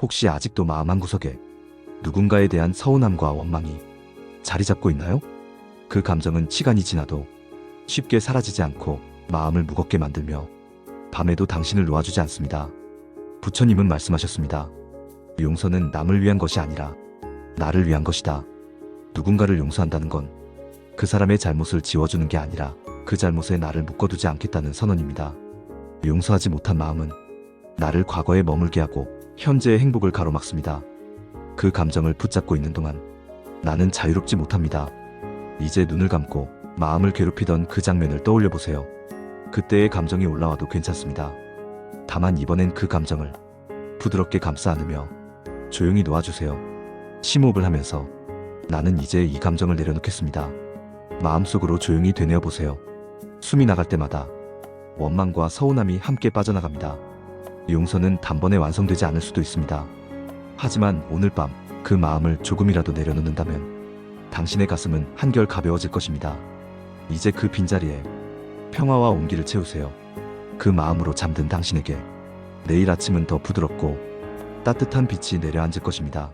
혹시 아직도 마음 한구석에 누군가에 대한 서운함과 원망이 자리 잡고 있나요? 그 감정은 시간이 지나도 쉽게 사라지지 않고 마음을 무겁게 만들며 밤에도 당신을 놓아주지 않습니다. 부처님은 말씀하셨습니다. 용서는 남을 위한 것이 아니라 나를 위한 것이다. 누군가를 용서한다는 건 그 사람의 잘못을 지워주는 게 아니라 그 잘못에 나를 묶어두지 않겠다는 선언입니다. 용서하지 못한 마음은 나를 과거에 머물게 하고 현재의 행복을 가로막습니다. 그 감정을 붙잡고 있는 동안 나는 자유롭지 못합니다. 이제 눈을 감고 마음을 괴롭히던 그 장면을 떠올려 보세요. 그때의 감정이 올라와도 괜찮습니다. 다만 이번엔 그 감정을 부드럽게 감싸 안으며 조용히 놓아주세요. 심호흡을 하면서 나는 이제 이 감정을 내려놓겠습니다. 마음속으로 조용히 되뇌어 보세요. 숨이 나갈 때마다 원망과 서운함이 함께 빠져나갑니다. 용서는 단번에 완성되지 않을 수도 있습니다. 하지만 오늘 밤 그 마음을 조금이라도 내려놓는다면 당신의 가슴은 한결 가벼워질 것입니다. 이제 그 빈자리에 평화와 온기를 채우세요. 그 마음으로 잠든 당신에게 내일 아침은 더 부드럽고 따뜻한 빛이 내려앉을 것입니다.